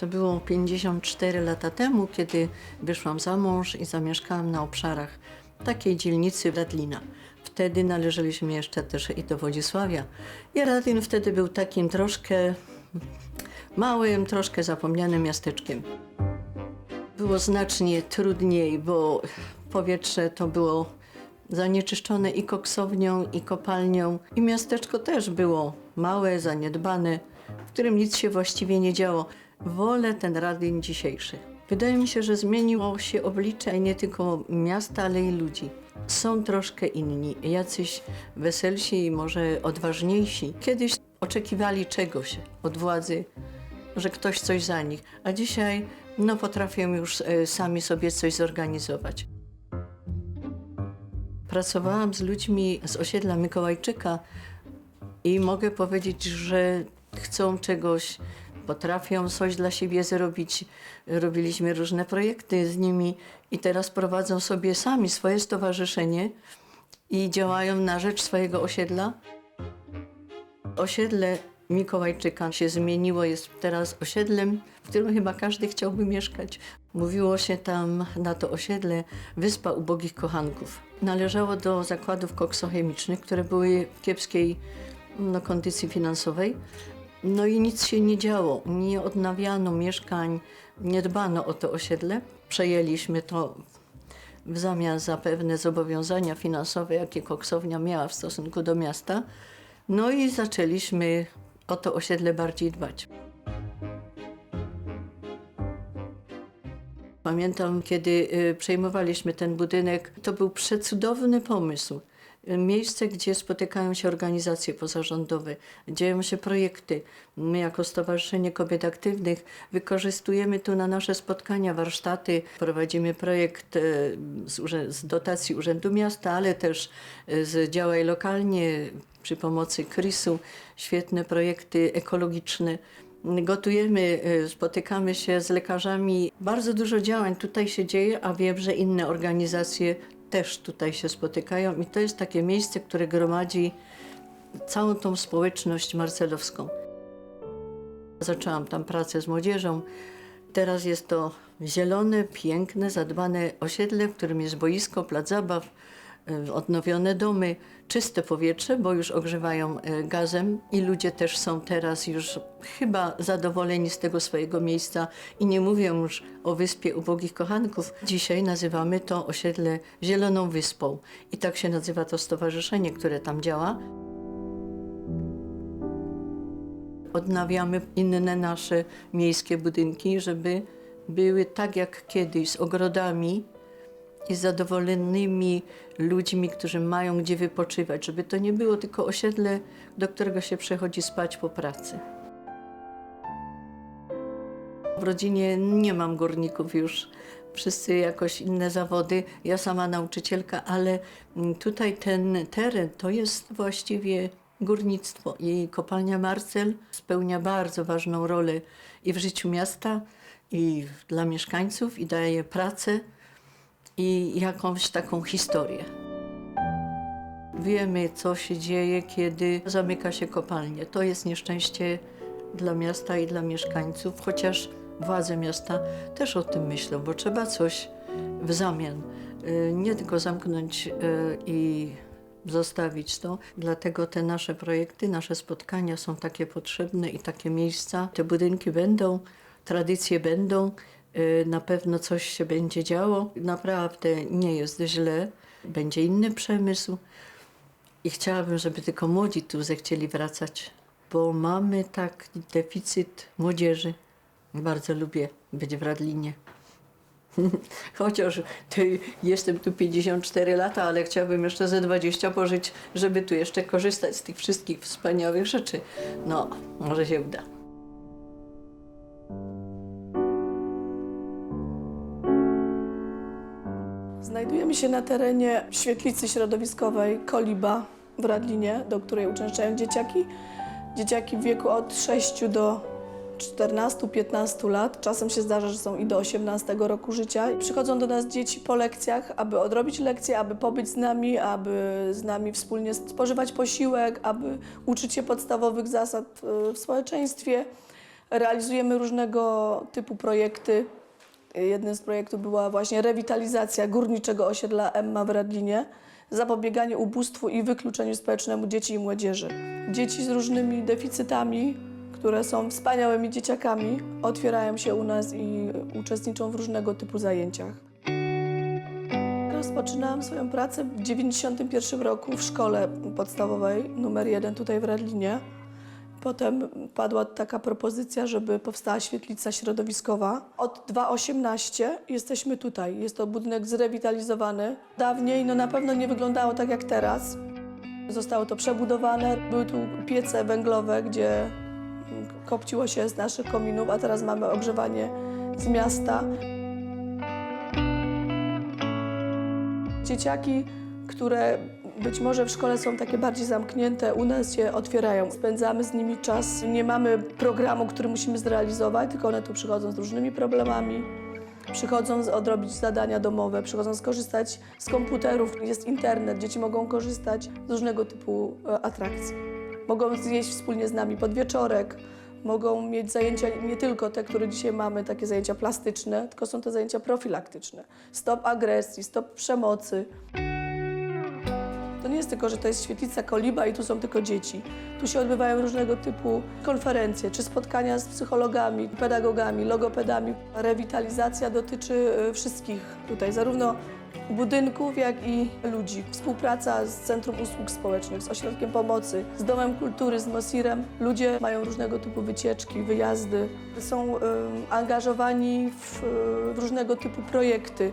To było 54 lata temu, kiedy wyszłam za mąż i zamieszkałam na obszarach takiej dzielnicy Radlina. Wtedy należeliśmy jeszcze też i do Wodzisławia. I Radlin wtedy był takim troszkę małym, troszkę zapomnianym miasteczkiem. Było znacznie trudniej, bo powietrze to było zanieczyszczone i koksownią, i kopalnią. I miasteczko też było małe, zaniedbane, w którym nic się właściwie nie działo. Wolę ten Radlin dzisiejszy. Wydaje mi się, że zmieniło się oblicze nie tylko miasta, ale i ludzi. Są troszkę inni, jacyś weselsi i może odważniejsi. Kiedyś oczekiwali czegoś od władzy, że ktoś coś za nich, a dzisiaj no, potrafią już e, sami sobie coś zorganizować. Pracowałam z ludźmi z osiedla Mikołajczyka i mogę powiedzieć, że chcą czegoś, potrafią coś dla siebie zrobić. Robiliśmy różne projekty z nimi i teraz prowadzą sobie sami swoje stowarzyszenie i działają na rzecz swojego osiedla. Osiedle Mikołajczyka się zmieniło, jest teraz osiedlem, w którym chyba każdy chciałby mieszkać. Mówiło się tam na to osiedle Wyspa Ubogich Kochanków. Należało do zakładów koksochemicznych, które były w kiepskiej no, kondycji finansowej. No i nic się nie działo, nie odnawiano mieszkań, nie dbano o to osiedle. Przejęliśmy to w zamian za pewne zobowiązania finansowe, jakie koksownia miała w stosunku do miasta. No i zaczęliśmy o to osiedle bardziej dbać. Pamiętam, kiedy y, przejmowaliśmy ten budynek, to był przecudowny pomysł. Miejsce, gdzie spotykają się organizacje pozarządowe, dzieją się projekty. My, jako Stowarzyszenie Kobiet Aktywnych, wykorzystujemy tu na nasze spotkania, warsztaty. Prowadzimy projekt y, z, dotacji Urzędu Miasta, ale też y, z Działaj Lokalnie przy pomocy KRIS-u. Świetne projekty ekologiczne. Gotujemy, y, spotykamy się z lekarzami. Bardzo dużo działań tutaj się dzieje, a wiem, że inne organizacje też tutaj się spotykają i to jest takie miejsce, które gromadzi całą tą społeczność marcelowską. Zaczęłam tam pracę z młodzieżą. Teraz jest to zielone, piękne, zadbane osiedle, w którym jest boisko, plac zabaw, odnowione domy, czyste powietrze, bo już ogrzewają y, gazem i ludzie też są teraz już chyba zadowoleni z tego swojego miejsca i nie mówią już o wyspie ubogich kochanków. Dzisiaj nazywamy to osiedle Zieloną Wyspą i tak się nazywa to stowarzyszenie, które tam działa. odnawiamy inne nasze miejskie budynki, żeby były tak jak kiedyś, z ogrodami i zadowolonymi ludźmi, którzy mają gdzie wypoczywać, żeby to nie było tylko osiedle, do którego się przechodzi spać po pracy. W rodzinie nie mam górników już. Wszyscy jakoś inne zawody. Ja sama nauczycielka, ale tutaj ten teren to jest właściwie górnictwo i kopalnia Marcel spełnia bardzo ważną rolę i w życiu miasta, i dla mieszkańców, i daje pracę i jakąś taką historię. Wiemy, co się dzieje, kiedy zamyka się kopalnie. To jest nieszczęście dla miasta i dla mieszkańców, chociaż władze miasta też o tym myślą, bo trzeba coś w zamian. Y, Nie tylko zamknąć y, i zostawić to. Dlatego te nasze projekty, nasze spotkania są takie potrzebne i takie miejsca. Te budynki będą, tradycje będą, na pewno coś się będzie działo. Naprawdę nie jest źle. Będzie inny przemysł. I chciałabym, żeby tylko młodzi tu zechcieli wracać, bo mamy tak deficyt młodzieży. Bardzo lubię być w Radlinie. Chociaż jestem tu 54 lata, ale chciałabym jeszcze ze 20 pożyć, żeby tu jeszcze korzystać z tych wszystkich wspaniałych rzeczy. No, może się uda. Znajdujemy się na terenie świetlicy środowiskowej Koliba w Radlinie, do której uczęszczają dzieciaki. Dzieciaki w wieku od 6 do 14-15 lat. Czasem się zdarza, że są i do 18 roku życia. Przychodzą do nas dzieci po lekcjach, aby odrobić lekcje, aby pobyć z nami, aby z nami wspólnie spożywać posiłek, aby uczyć się podstawowych zasad e, w społeczeństwie Realizujemy różnego typu projekty. Jednym z projektów była właśnie rewitalizacja górniczego osiedla Emma w Radlinie, zapobieganie ubóstwu i wykluczeniu społecznemu dzieci i młodzieży. Dzieci z różnymi deficytami, które są wspaniałymi dzieciakami, otwierają się u nas i uczestniczą w różnego typu zajęciach. Rozpoczynałam swoją pracę w 1991 roku w szkole podstawowej numer 1 tutaj w Radlinie. Potem padła taka propozycja, żeby powstała świetlica środowiskowa. Od 2018 jesteśmy tutaj. Jest to budynek zrewitalizowany. Dawniej no na pewno nie wyglądało tak jak teraz. Zostało to przebudowane. Były tu piece węglowe, gdzie kopciło się z naszych kominów, a teraz mamy ogrzewanie z miasta. Dzieciaki, które być może w szkole są takie bardziej zamknięte, u nas się otwierają. Spędzamy z nimi czas. Nie mamy programu, który musimy zrealizować, tylko one tu przychodzą z różnymi problemami. Przychodzą odrobić zadania domowe, przychodzą skorzystać z komputerów, jest internet, dzieci mogą korzystać z różnego typu e, atrakcji. Mogą zjeść wspólnie z nami podwieczorek, mogą mieć zajęcia nie tylko te, które dzisiaj mamy, takie zajęcia plastyczne, tylko są to zajęcia profilaktyczne. Stop agresji, stop przemocy. Nie jest tylko, że to jest świetlica Koliba i tu są tylko dzieci. Tu się odbywają różnego typu konferencje, czy spotkania z psychologami, pedagogami, logopedami. Rewitalizacja dotyczy y, wszystkich tutaj, zarówno budynków, jak i ludzi. Współpraca z Centrum Usług Społecznych, z Ośrodkiem Pomocy, z Domem Kultury, z Mosirem. Ludzie mają różnego typu wycieczki, wyjazdy. Są y, angażowani w, y, w różnego typu projekty.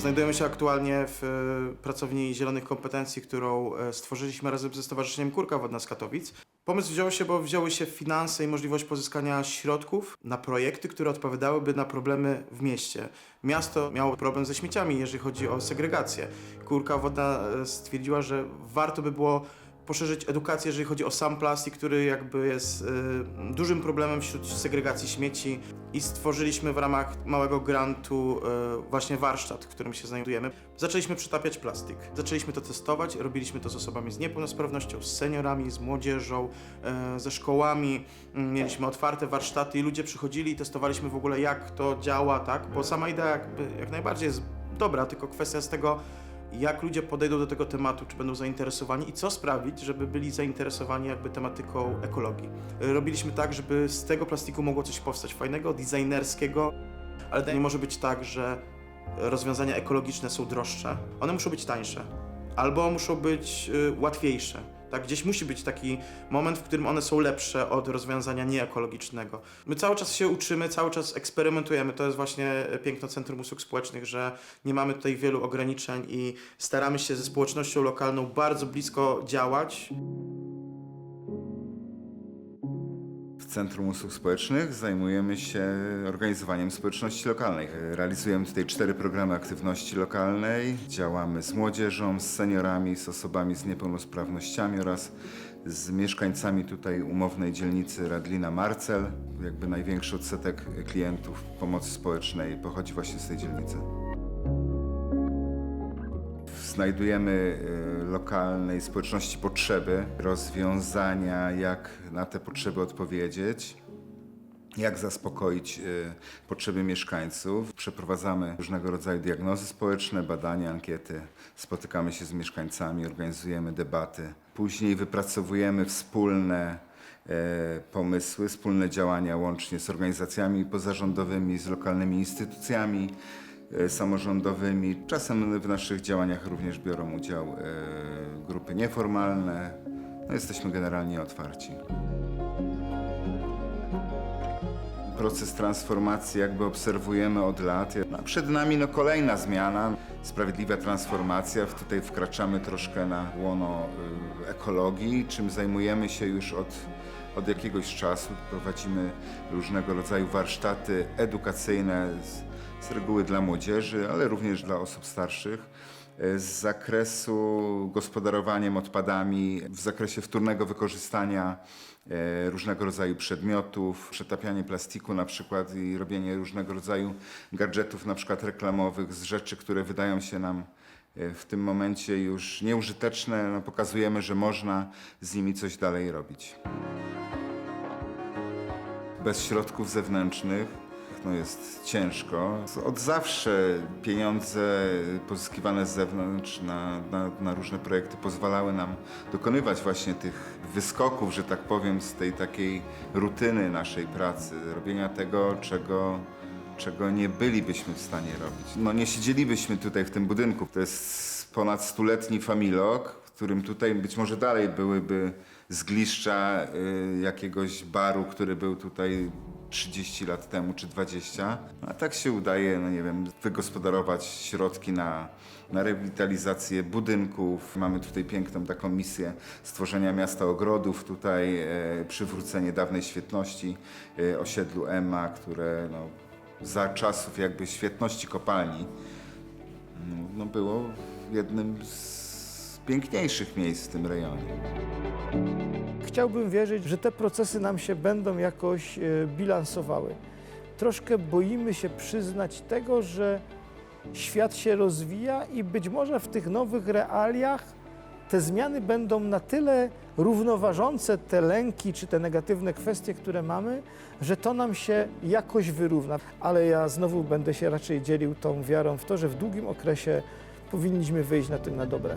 Znajdujemy się aktualnie w e, pracowni Zielonych Kompetencji, którą e, stworzyliśmy razem ze Stowarzyszeniem Kurka Wodna z Katowic. Pomysł wziął się, bo wzięły się finanse i możliwość pozyskania środków na projekty, które odpowiadałyby na problemy w mieście. Miasto miało problem ze śmieciami, jeżeli chodzi o segregację. Kurka Wodna e, stwierdziła, że warto by było poszerzyć edukację, jeżeli chodzi o sam plastik, który jakby jest y, dużym problemem wśród segregacji śmieci i stworzyliśmy w ramach małego grantu y, właśnie warsztat, w którym się znajdujemy. Zaczęliśmy przetapiać plastik. Zaczęliśmy to testować, robiliśmy to z osobami z niepełnosprawnością, z seniorami, z młodzieżą, y, ze szkołami. Mm, Mieliśmy otwarte warsztaty i ludzie przychodzili i testowaliśmy w ogóle jak to działa, tak? Bo sama idea jakby jak najbardziej jest dobra, tylko kwestia z tego, jak ludzie podejdą do tego tematu, czy będą zainteresowani i co sprawić, żeby byli zainteresowani jakby tematyką ekologii. Robiliśmy tak, żeby z tego plastiku mogło coś powstać fajnego, designerskiego, ale to nie może być tak, że rozwiązania ekologiczne są droższe. One muszą być tańsze albo muszą być y, łatwiejsze. Tak, gdzieś musi być taki moment, w którym one są lepsze od rozwiązania nieekologicznego. My cały czas się uczymy, cały czas eksperymentujemy. To jest właśnie piękno Centrum Usług Społecznych, że nie mamy tutaj wielu ograniczeń i staramy się ze społecznością lokalną bardzo blisko działać. Centrum Usług Społecznych zajmujemy się organizowaniem społeczności lokalnej. Realizujemy tutaj cztery programy aktywności lokalnej. Działamy z młodzieżą, z seniorami, z osobami z niepełnosprawnościami oraz z mieszkańcami tutaj umownej dzielnicy Radlina Marcel. Jakby największy odsetek klientów pomocy społecznej pochodzi właśnie z tej dzielnicy. Znajdujemy y, lokalnej społeczności potrzeby, rozwiązania, jak na te potrzeby odpowiedzieć, jak zaspokoić y, potrzeby mieszkańców. Przeprowadzamy różnego rodzaju diagnozy społeczne, badania, ankiety, spotykamy się z mieszkańcami, organizujemy debaty. Później wypracowujemy wspólne e, pomysły, wspólne działania łącznie z organizacjami pozarządowymi, z lokalnymi instytucjami samorządowymi. Czasem w naszych działaniach również biorą udział e, grupy nieformalne. No, jesteśmy generalnie otwarci. Proces transformacji jakby obserwujemy od lat. No, przed nami no, kolejna zmiana, sprawiedliwa transformacja. Tutaj wkraczamy troszkę na łono y, ekologii, czym zajmujemy się już od, od jakiegoś czasu. Prowadzimy różnego rodzaju warsztaty edukacyjne, z, reguły dla młodzieży, ale również dla osób starszych e, z zakresu gospodarowaniem odpadami, w zakresie wtórnego wykorzystania e, różnego rodzaju przedmiotów, przetapianie plastiku na przykład i robienie różnego rodzaju gadżetów na przykład reklamowych z rzeczy, które wydają się nam e, w tym momencie już nieużyteczne, no, pokazujemy, że można z nimi coś dalej robić. Bez środków zewnętrznych no jest ciężko. Od zawsze pieniądze pozyskiwane z zewnątrz na, na, na różne projekty pozwalały nam dokonywać właśnie tych wyskoków, że tak powiem, z tej takiej rutyny naszej pracy, robienia tego, czego, czego nie bylibyśmy w stanie robić. No nie siedzielibyśmy tutaj w tym budynku. To jest ponad stuletni familok, w którym tutaj być może dalej byłyby zgliszcza y, jakiegoś baru, który był tutaj 30 lat temu czy 20. A tak się udaje, no nie wiem, wygospodarować środki na, na rewitalizację budynków. Mamy tutaj piękną taką misję stworzenia miasta ogrodów, tutaj e, przywrócenie dawnej świetności e, osiedlu Emma, które no, za czasów jakby świetności kopalni mm, no, było jednym z piękniejszych miejsc w tym rejonie. Chciałbym wierzyć, że te procesy nam się będą jakoś e, bilansowały. Troszkę boimy się przyznać tego, że świat się rozwija i być może w tych nowych realiach te zmiany będą na tyle równoważące te lęki czy te negatywne kwestie, które mamy, że to nam się jakoś wyrówna. Ale ja znowu będę się raczej dzielił tą wiarą w to, że w długim okresie powinniśmy wyjść na tym na dobre.